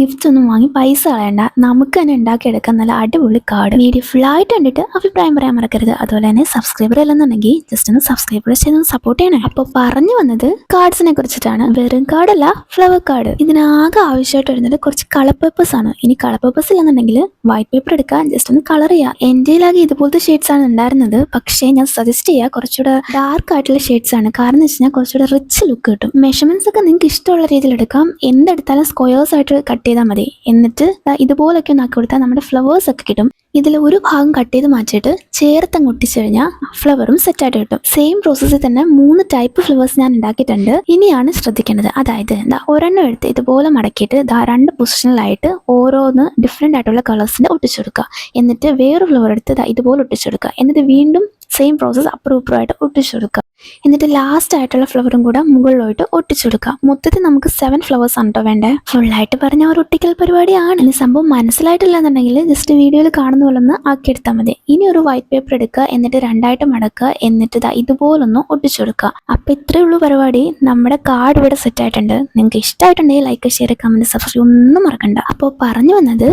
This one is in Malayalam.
ഗിഫ്റ്റ് ഒന്നും വാങ്ങി പൈസ കളയണ്ട. നമുക്ക് തന്നെ ഉണ്ടാക്കിയെടുക്കാൻ നല്ല അടിപൊളി കാർഡ് വീഡിയോ ഫുൾ ആയിട്ട് കണ്ടിട്ട് അഭിപ്രായം പറയാൻ മറക്കരുത്. അതുപോലെ തന്നെ സബ്സ്ക്രൈബർ അല്ലെന്നുണ്ടെങ്കിൽ ജസ്റ്റ് ഒന്ന് സബ്സ്ക്രൈബർ ചെയ്ത് സപ്പോർട്ട് ചെയ്യണം. അപ്പോൾ പറഞ്ഞു വന്നത് കാർഡ്സിനെ കുറിച്ചിട്ടാണ്. വെറും കാർഡല്ല ഫ്ലവർ കാർഡ് ഇതിനാകെ ആവശ്യമായിട്ട് വരുന്നത് കുറച്ച് കളർ പേപ്പേഴ്സ് ആണ്. ഇനി കളർ പേപ്പേഴ്സ് ഇല്ലെന്നുണ്ടെങ്കിൽ വൈറ്റ് പേപ്പർ എടുക്കുക ജസ്റ്റ് ഒന്ന് കളർ ചെയ്യുക. എന്റെ ആകെ ഇതുപോലത്തെ ഷെയ്ഡ്സ് ആണ് ഉണ്ടായിരുന്നത്. പക്ഷേ ഞാൻ സജസ്റ്റ് ചെയ്യുക കുറച്ചുകൂടെ ഡാർക്ക് ആയിട്ടുള്ള ഷെയ്ഡ്സ് ആണ്. കാരണം എന്ന് വെച്ച് കഴിഞ്ഞാൽ കുറച്ചുകൂടെ റിച്ച് ലുക്ക് കിട്ടും. മെഷർമെന്റ്സ് ഒക്കെ നിങ്ങൾക്ക് ഇഷ്ടമുള്ള രീതിയിൽ എടുക്കാം. എന്തെടുത്താലും സ്ക്വയേഴ്സ് ആയിട്ട് കട്ട് ചെയ്താൽ മതി. എന്നിട്ട് ഇതുപോലൊക്കെ ഒന്ന് ആക്കി കൊടുത്താൽ നമ്മുടെ ഫ്ലവേഴ്സ് ഒക്കെ കിട്ടും. ഇതിൽ ഒരു ഭാഗം കട്ട് ചെയ്ത് മാറ്റിയിട്ട് ചേർത്തങ്ങ് ഒട്ടിച്ചു കഴിഞ്ഞാൽ ഫ്ലവറും സെറ്റായിട്ട് കിട്ടും. സെയിം പ്രോസസ്സിൽ തന്നെ മൂന്ന് ടൈപ്പ് ഫ്ലവേഴ്സ് ഞാൻ ഉണ്ടാക്കിയിട്ടുണ്ട്. ഇനിയാണ് ശ്രദ്ധിക്കേണ്ടത്. അതായത് എന്താ ഒരെണ്ണം എടുത്ത് ഇതുപോലെ മടക്കിയിട്ട് ഇതാ രണ്ട് പൊസിഷനിലായിട്ട് ഓരോന്ന് ഡിഫറെന്റ് ആയിട്ടുള്ള കളേഴ്സിന്റെ ഒട്ടിച്ചു കൊടുക്കുക. എന്നിട്ട് വേറൊരു ഫ്ലവർ എടുത്ത് ദാ ഇതുപോലെ ഒട്ടിച്ചു കൊടുക്കുക. എന്നിട്ട് വീണ്ടും സെയിം പ്രോസസ്സ് അപ്പുറം ഇപ്പുറമായിട്ട് ഒട്ടിച്ചു കൊടുക്കുക. എന്നിട്ട് ലാസ്റ്റ് ആയിട്ടുള്ള ഫ്ലവറും കൂടെ മുകളിലോട്ട് ഒട്ടിച്ചു കൊടുക്കുക. മൊത്തത്തിൽ നമുക്ക് സെവൻ ഫ്ലവേഴ്സ് ആണ് കേട്ടോ വേണ്ടേ ഫുള്ളായിട്ട് പറഞ്ഞ ഒരു ഒട്ടിക്കൽ പരിപാടിയാണ്. ഇനി സംഭവം മനസ്സിലായിട്ടില്ല എന്നുണ്ടെങ്കിൽ ജസ്റ്റ് വീഡിയോയിൽ കാണുന്ന പോലെ ആക്കി ആക്കിയെടുത്താൽ മതി. ഇനി ഒരു വൈറ്റ് പേപ്പർ എടുക്കുക എന്നിട്ട് രണ്ടായിട്ട് മടക്കുക എന്നിട്ട് ഇതാ ഇതുപോലൊന്ന് ഒട്ടിച്ചു കൊടുക്കുക. അപ്പൊ ഇത്രയേ ഉള്ളൂ പരിപാടി. നമ്മുടെ കാർഡ് ഇവിടെ സെറ്റ് ആയിട്ടുണ്ട്. നിങ്ങൾക്ക് ഇഷ്ടമായിട്ടുണ്ടെങ്കിൽ ലൈക്ക് ഷെയർ കമന്റ് സബ്സ്ക്രൈബ് ഒന്നും മറക്കണ്ട. അപ്പോൾ പറഞ്ഞു വന്നത്